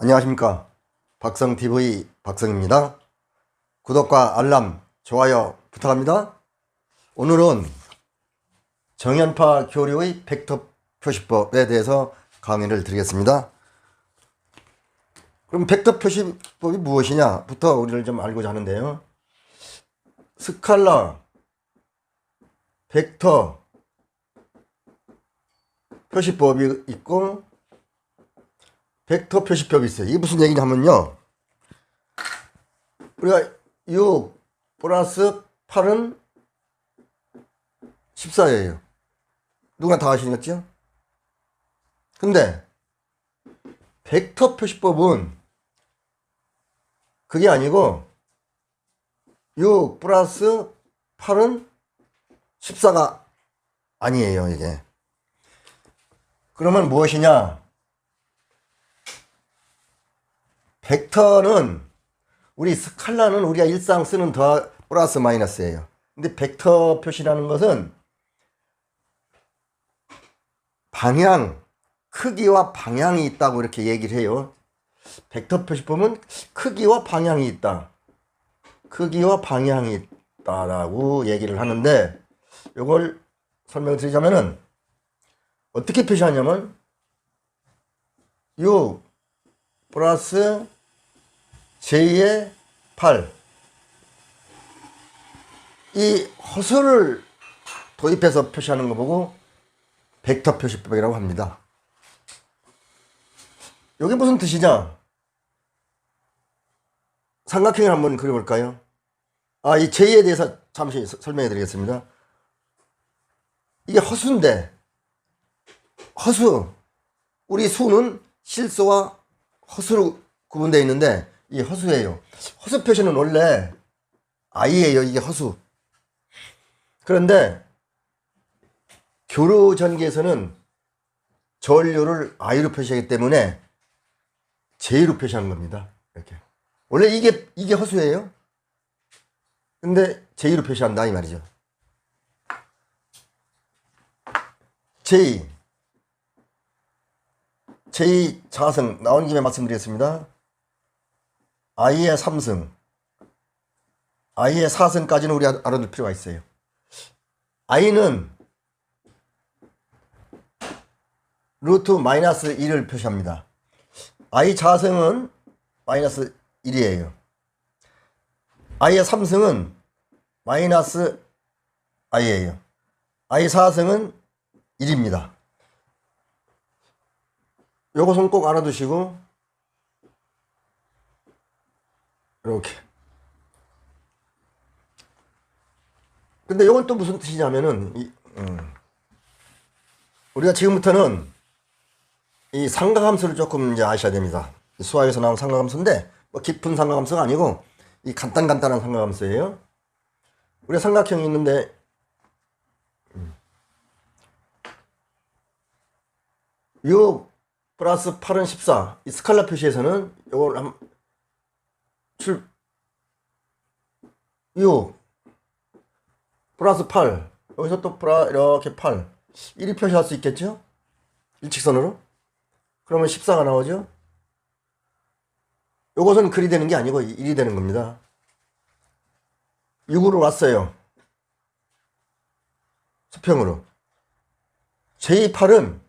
안녕하십니까. 박성TV 박성입니다. 구독과 알람, 좋아요 부탁합니다. 오늘은 정연파 교류의 벡터 표시법에 대해서 강의를 드리겠습니다. 그럼 벡터 표시법이 무엇이냐부터 우리를 좀 알고자 하는데요. 스칼라, 벡터 표시법이 있고 벡터 표시법이 있어요. 이게 무슨 얘기냐면요. 우리가 6 플러스 8은 14예요. 누가 다 아시겠죠? 근데 벡터 표시법은 그게 아니고 6 플러스 8은 14가 아니에요, 이게. 그러면 무엇이냐? 벡터는 우리 스칼라는 우리가 일상 쓰는 더 플러스 마이너스예요. 근데 벡터 표시라는 것은 방향, 크기와 방향이 있다고 이렇게 얘기를 해요. 벡터 표시법은 크기와 방향이 있다. 크기와 방향이 있다라고 얘기를 하는데 이걸 설명드리자면은 어떻게 표시하냐면 6 플러스 j 의 8. 이 허수를 도입해서 표시하는 거 보고 벡터 표시법이라고 합니다. 이게 무슨 뜻이냐? 삼각형을 한번 그려볼까요? 아, 이 j에 대해서 잠시 서- 설명해 드리겠습니다. 이게 허수인데, 허수. 우리 수는 실수와 허수로 구분되어 있는데, 이 허수예요. 허수 표시는 원래 i예요. 이게 허수. 그런데 교류 전기에서는 전류를 i로 표시하기 때문에 j로 표시하는 겁니다. 이렇게. 원래 이게 이게 허수예요. 근데 j로 표시한다 이 말이죠. j j 자승 나온 김에 말씀드리겠습니다. I의 3승, i의 4승까지는 우리 가 알아둘 필요가 있어요. i는 루트 마이너스 1을 표시합니다. i 자승은 마이너스 1이에요. i의 3승은 마이너스 i예요. i 4승은 1입니다. 요것은 꼭 알아두시고 이렇게. 근데 이건 또 무슨 뜻이냐면은 이, 음, 우리가 지금부터는 이 삼각함수를 조금 이제 아셔야 됩니다. 수학에서 나온 삼각함수인데 뭐 깊은 삼각함수가 아니고 이 간단 간단한 삼각함수예요. 우리가 삼각형이 있는데 음, 6 플러스 8은 14. 이 스칼라 표시에서는 이걸 한 출, 6 플러스 8 여기서 또 플라 이렇게 8 1이 표시할 수 있겠죠? 일직선으로? 그러면 14가 나오죠? 요것은 글이 되는 게 아니고 1이 되는 겁니다. 6으로 왔어요. 수평으로. J8은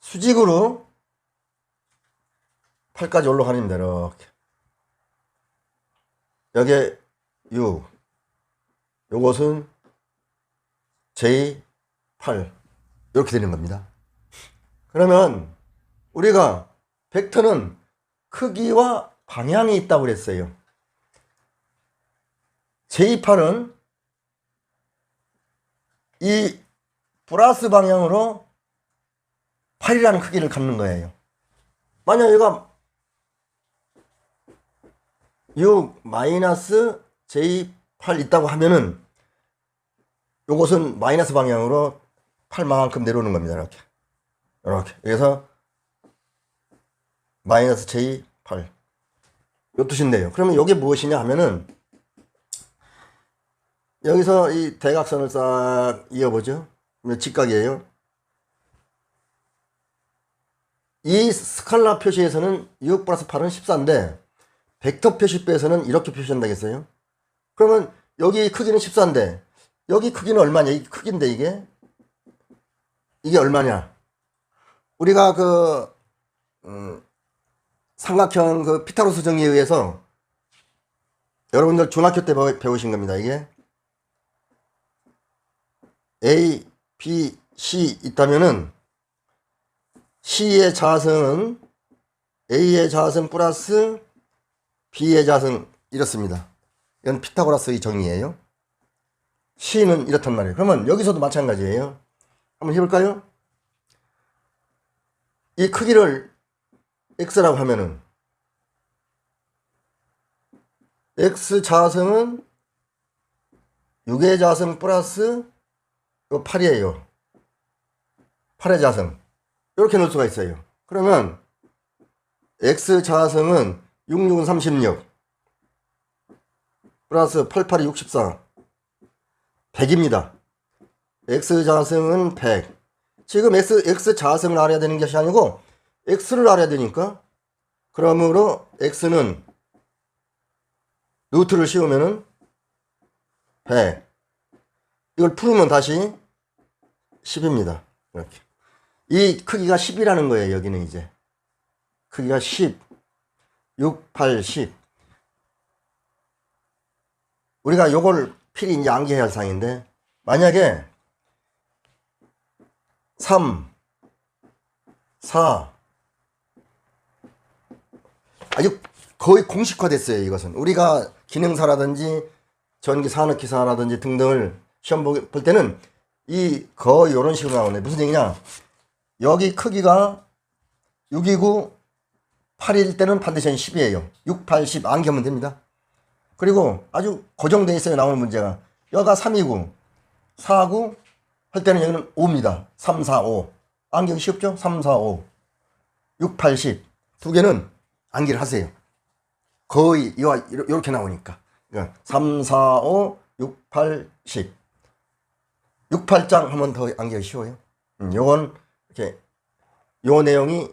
수직으로 8까지 올라가는 됩니다 이렇게 여기에 6 요것은 J8 이렇게 되는 겁니다. 그러면 우리가 벡터는 크기와 방향이 있다고 그랬어요. J8은 이 플러스 방향으로 8이라는 크기를 갖는 거예요. 만약 얘가 6 마이너스 J8 있다고 하면은 요것은 마이너스 방향으로 8만큼 내려오는 겁니다. 이렇게. 이렇게. 그래서 마이너스 J8. 요 뜻인데요. 그러면 이게 무엇이냐 하면은 여기서 이 대각선을 싹 이어보죠. 직각이에요. 이 스칼라 표시에서는 6 플러스 8은 14인데 벡터 표시표에서는 이렇게 표시한다겠어요? 그러면 여기 크기는 14인데 여기 크기는 얼마냐? 이 크기인데 이게 이게 얼마냐? 우리가 그 음, 삼각형 그 피타고라스 정리에 의해서 여러분들 중학교 때 배우- 배우신 겁니다. 이게 A, B, C 있다면은 C의 자성은 A의 자성 플러스 B의 자성 이렇습니다. 이건 피타고라스의 정의예요. C는 이렇단 말이에요. 그러면 여기서도 마찬가지예요. 한번 해볼까요? 이 크기를 X라고 하면은 X 자성은 6의 자성 플러스 요 8이에요. 8의 자성. 이렇게 넣을 수가 있어요. 그러면 X 자성은 6, 6은 36 플러스 8, 8이 64 100입니다. X 자성은 100 지금 X, X 자성을 알아야 되는 것이 아니고 X를 알아야 되니까 그러므로 X는 루트를 씌우면은 100 이걸 풀으면 다시 10입니다. 이렇게. 이 크기가 10이라는 거예요, 여기는 이제. 크기가 10. 6, 8, 10. 우리가 요걸 필히 이제 암기해야 할 상인데, 만약에 3, 4, 아주 거의 공식화됐어요, 이것은. 우리가 기능사라든지 전기 산업기사라든지 등등을 시험 보- 볼 때는 이 거의 이런 식으로 나오네. 무슨 얘기냐? 여기 크기가 6이고 8일 때는 반드시 10이에요. 6, 8, 10 안기하면 됩니다. 그리고 아주 고정돼 있어요. 나오는 문제가. 여가 3이고 4고 할 때는 여기는 5입니다. 3, 4, 5. 안기기 쉽죠? 3, 4, 5. 6, 8, 10. 두 개는 암기를 하세요. 거의 이렇게 나오니까. 그러니까 3, 4, 5, 6, 8, 10. 6, 8장 하면 더 암기가 쉬워요. 음, 요건 이렇게 요 내용이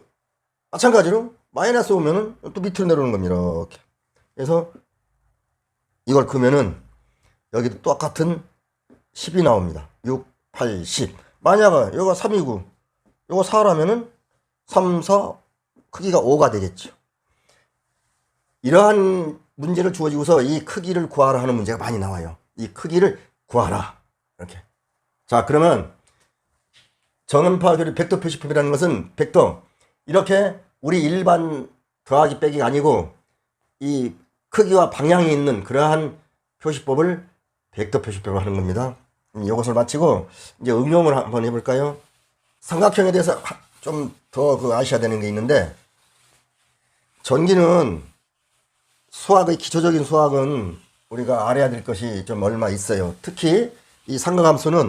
마찬가지로 마이너스 오면은 또 밑으로 내려오는 겁니다. 이렇게. 그래서 이걸 그면은 여기도 똑같은 10이 나옵니다. 6, 8, 10. 만약에 요거 3이고 요거 4라면은 3, 4 크기가 5가 되겠죠. 이러한 문제를 주어지고서 이 크기를 구하라 하는 문제가 많이 나와요. 이 크기를 구하라. 이렇게. 자, 그러면 정음파 교리 벡터 표시법이라는 것은 벡터 이렇게 우리 일반 더하기 빼기가 아니고 이 크기와 방향이 있는 그러한 표시법을 벡터 표시법을 하는 겁니다. 음, 이것을 마치고 이제 응용을 한번 해볼까요? 삼각형에 대해서 좀 더 그 아셔야 되는 게 있는데 전기는 수학의 기초적인 수학은 우리가 알아야 될 것이 좀 얼마 있어요. 특히 이 삼각함수는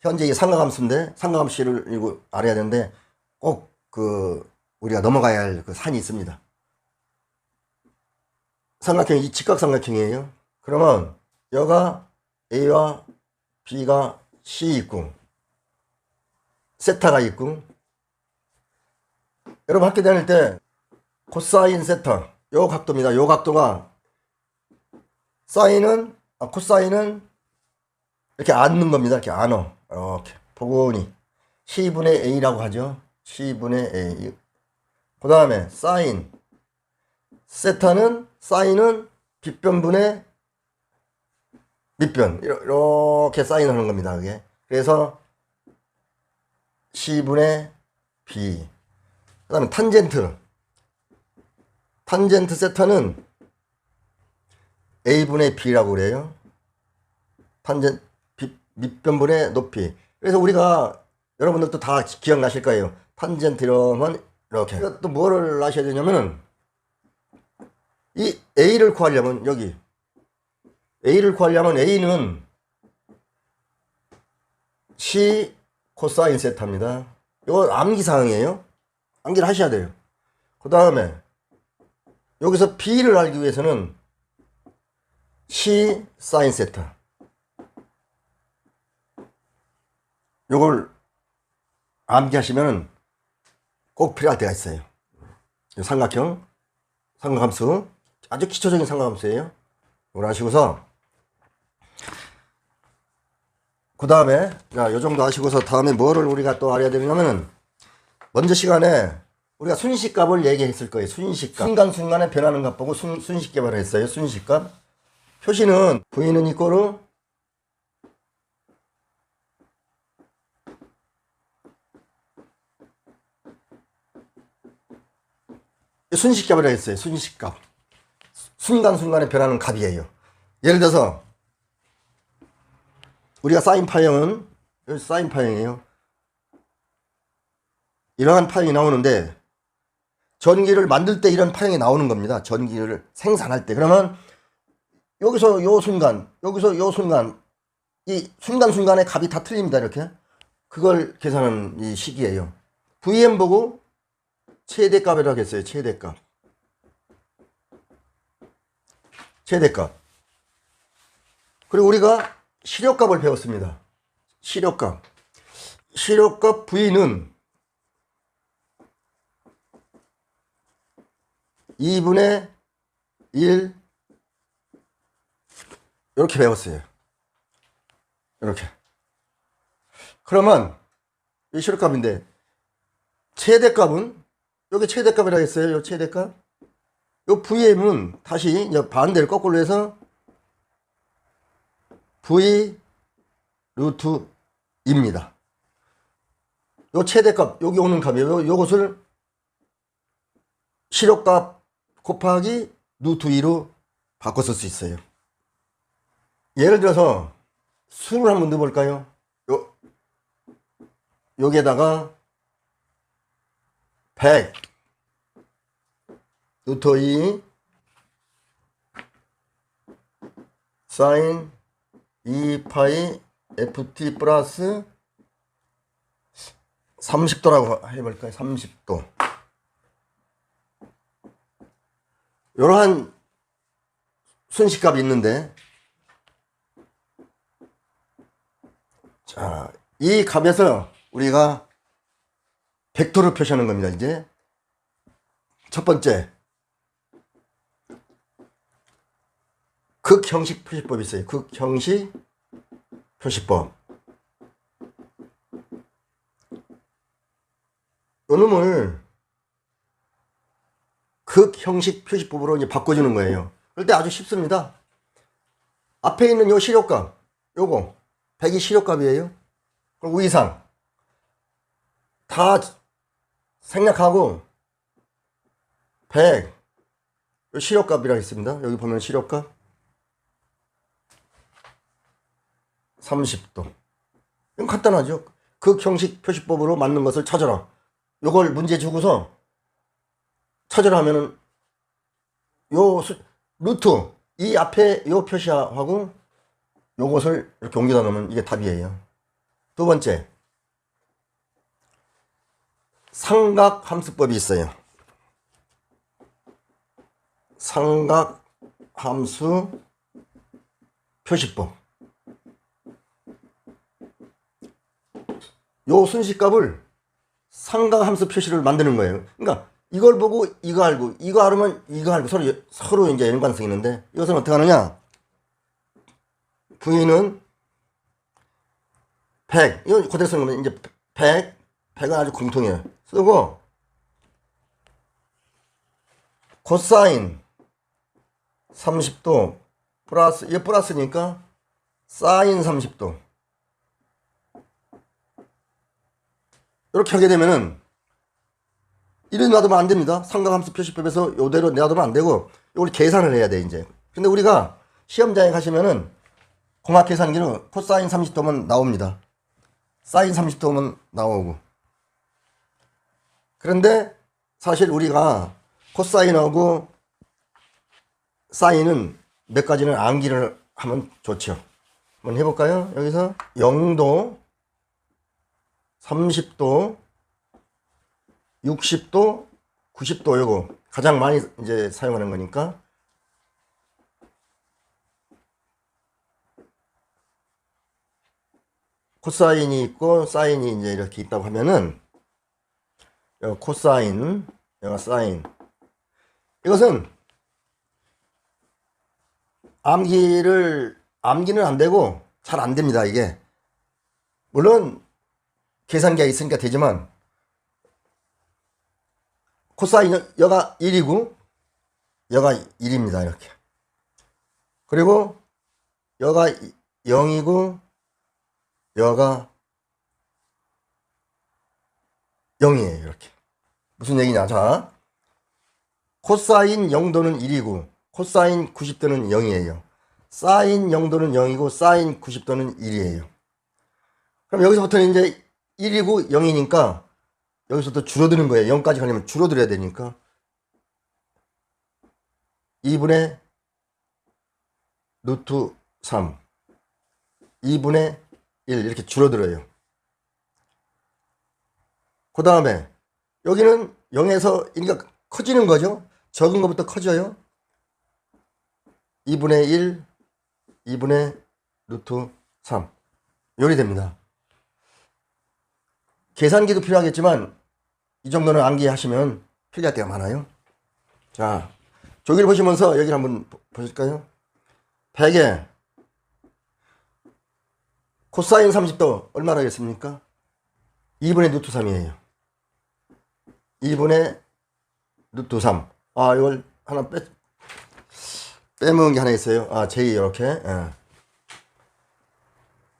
현재 이 삼각함수인데 삼각함수를 알아야 되는데 꼭그 우리가 넘어가야 할 그 산이 있습니다. 삼각형이 이 직각 삼각형이에요. 그러면 여가 A와 B가 C 있고 세타가 있고 여러분 학교 다닐 때 코사인 세타 요 각도입니다. 요 각도가 사인은 아, 코사인은 이렇게 앉는 겁니다. 이렇게 안어 이렇게 포근히 C분의 A라고 하죠. C분의 A 그 다음에 사인 세타는 사인은 빗변분의 밑변 이렇게 사인하는 겁니다. 그게 그래서 C분의 B 그 다음에 탄젠트 탄젠트 세타는 A분의 B라고 그래요. 탄젠 빗- 밑변분의 높이. 그래서 우리가 여러분들도 다 기- 기억나실 거예요. 탄젠트 이러면 이렇게. 또 뭐를 아셔야 되냐면은 이 A를 구하려면 여기 A를 구하려면 A는 C 코사인 세타입니다. 이거 암기 사항이에요. 암기를 하셔야 돼요. 그 다음에 여기서 B를 알기 위해서는 C 사인 세타. 요걸 암기하시면은 꼭 필요할 때가 있어요. 이 삼각형, 삼각함수. 아주 기초적인 삼각함수예요. 이걸 아시고서, 그 다음에, 자, 요 정도 아시고서 다음에 뭐를 우리가 또 알아야 되냐면은, 먼저 시간에 우리가 순식값을 얘기했을 거예요. 순식값. 순간순간에 변하는 값 보고 순, 순식값을 했어요. 순식값. 표시는 V는 이꼬르 순식값이라고 했어요. 순식값. 순간순간에 변하는 값이에요. 예를 들어서 우리가 사인 파형은 여기 사인 파형이에요. 이러한 파형이 나오는데 전기를 만들 때 이런 파형이 나오는 겁니다. 전기를 생산할 때. 그러면 여기서 요 순간, 여기서 요 순간, 이 순간순간의 값이 다 틀립니다. 이렇게. 그걸 계산하는 이 식이에요. VM 보고 최대값이라고 했어요. 최대값. 최대값. 그리고 우리가 시력값을 배웠습니다. 시력값. 시력값 V는 2분의 1 이렇게 배웠어요. 이렇게. 그러면 이 시력값인데 최대값은 여기 최대값이라고 했어요. 요 최대값. 요 VM은 다시 반대를 거꾸로 해서 V 루트 입니다. 요 최대값 여기 오는 값이에요. 요것을 시력값 곱하기 루트 2로 바꿔 쓸 수 있어요. 예를 들어서 수를 한번 넣어볼까요? 요, 여기에다가 100 루트 2 사인. 2파이. ft 플러스 30도라고 해볼까요? 30도. 이러한 순식값이 있는데, 자, 이 값에서 우리가 벡터를 표시하는 겁니다, 이제. 첫 번째. 극형식 표시법이 있어요. 극형식 표시법. 요 놈을 극형식 표시법으로 이제 바꿔주는 거예요. 그럴 때 아주 쉽습니다. 앞에 있는 요 시력값, 요거, 100이 시력값이에요. 그리고 이상. 다 생략하고, 100, 요 시력값이라고 있습니다. 여기 보면 시력값. 30도. 이건 간단하죠. 극형식 표시법으로 맞는 것을 찾아라. 요걸 문제 주고서 찾으라 하면은 요 수, 루트 이 앞에 요 표시하고 요것을 이렇게 옮겨다 놓으면 이게 답이에요. 두 번째 삼각 함수법이 있어요. 삼각 함수 표시법. 요 순식값을 삼각 함수 표시를 만드는 거예요. 그러니까 이걸 보고 이거 알고 이거 알으면 이거 알고 서로 서로 이제 연관성이 있는데 이것은 어떻게 하느냐? V는 100 이거 그대로 쓰는 거면 이제 100 100은 아주 공통이에요. 쓰고 코사인 30도 플러스 이게 플러스니까 사인 30도 이렇게 하게 되면은 이래 놔두면 안 됩니다. 삼각함수 표시법에서 요대로 놔두면 안 되고 이걸 계산을 해야 돼 이제. 근데 우리가 시험장에 가시면은 공학 계산기는 코사인 30도면 나옵니다. 사인 30도면 나오고. 그런데 사실 우리가 코사인하고 사인은 몇 가지는 암기를 하면 좋죠. 한번 해볼까요? 여기서 0도 30도, 60도, 90도 요거 가장 많이 이제 사용하는 거니까 코사인이 있고 사인이 이제 이렇게 있다고 하면은 여기 코사인, 여기 사인. 이것은 암기를 암기는 안 되고 잘 안 됩니다 이게. 물론 계산기가 있으니까 되지만 코사인 여가 1이고 여가 1입니다 이렇게. 그리고 여가 0이고 여가 0이에요 이렇게 무슨 얘기냐? 자 코사인 0도는 1이고 코사인 90도는 0이에요. 사인 0도는 0이고 사인 90도는 1이에요. 그럼 여기서부터는 이제 1이고 0이니까 여기서부터 줄어드는 거예요. 0까지 가려면 줄어들어야 되니까. 2분의 루트 3 2분의 1 이렇게 줄어들어요. 그 다음에 여기는 0에서 1가 커지는 거죠. 적은 것부터 커져요. 2분의 1, 2분의 루트 3. 요리 됩니다. 계산기도 필요하겠지만 이 정도는 암기하시면 필요할 때가 많아요. 자, 저기를 보시면서 여기를 한번 보- 보실까요? 100에 코사인 30도 얼마나 하겠습니까? 2분의 루트 3이에요. 2분의 루트 3. 아, 이걸 하나 빼, 빼먹은 게 하나 있어요. 아, j 이렇게. 예.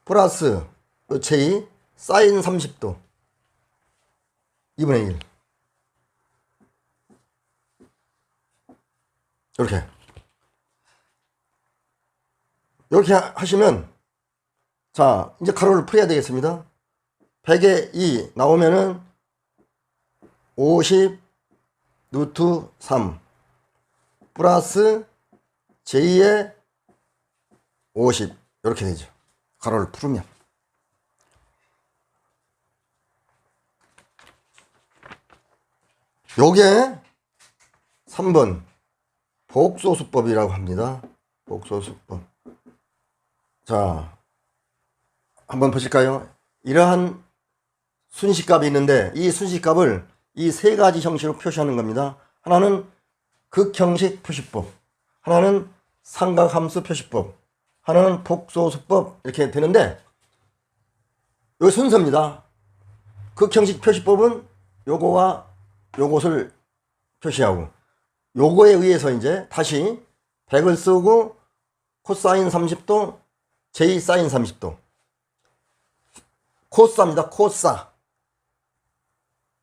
플러스 또 j 사인 30도. 2분의 1. 이렇게. 이렇게 하- 하시면 자, 이제 가로를 풀어야 되겠습니다. 100에 2 나오면은 50 루트 3 플러스 j-의 50 이렇게 되죠. 가로를 풀으면 요게 3번 복소수법이라고 합니다. 복소수법. 자, 한번 보실까요? 이러한 순식값이 있는데 이 순식값을 이 세 가지 형식으로 표시하는 겁니다. 하나는 극형식 표시법, 하나는 삼각함수 표시법, 하나는 복소수법 이렇게 되는데 요 순서입니다. 극형식 표시법은 요거와 요것을 표시하고 요거에 의해서 이제 다시 100을 쓰고 코사인 30도, j 사인 30도 코사입니다. 코사.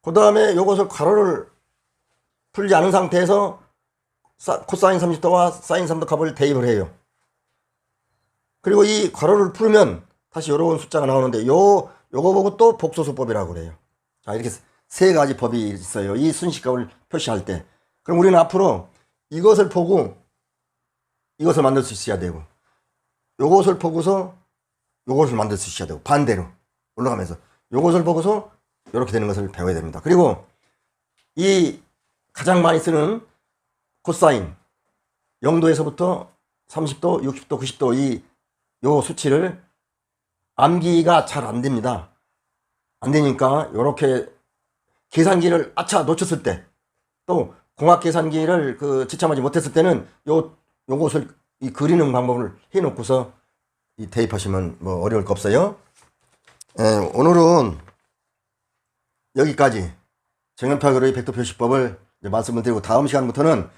그 다음에 요것을 괄호를 풀지 않은 상태에서 사- 코사인 30도와 사인 3도 값을 대입을 해요. 그리고 이 괄호를 풀면 다시 요런 숫자가 나오는데 요 요거 보고 또 복소수법이라고 그래요. 자, 이렇게 세 가지 법이 있어요. 이 순식값을 표시할 때. 그럼 우리는 앞으로 이것을 보고 이것을 만들 수 있어야 되고 요것을 보고서 요것을 만들 수 있어야 되고 반대로 올라가면서 요것을 보고서 이렇게 되는 것을 배워야 됩니다. 그리고 이 가장 많이 쓰는 코사인 0도에서부터 30도, 60도, 90도 이 요 수치를 암기가 잘 안 됩니다. 안 되니까 이렇게 계산기를 아차 놓쳤을 때 또 공학 계산기를 그 지참하지 못했을 때는 요 요것을 이 그리는 방법을 해 놓고서 이 대입하시면 뭐 어려울 거 없어요. 예, 오늘은 여기까지 정연파 교류의 백도 표시법을 말씀을 드리고 다음 시간부터는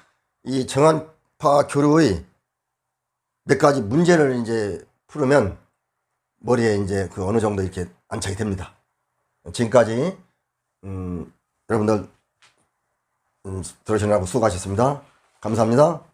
이 정연파 교류의 몇 가지 문제를 이제 풀으면 머리에 이제 그 어느 정도 이렇게 안착이 됩니다. 지금까지 음, 여러분들 음, 들으시느라고 수고하셨습니다. 감사합니다.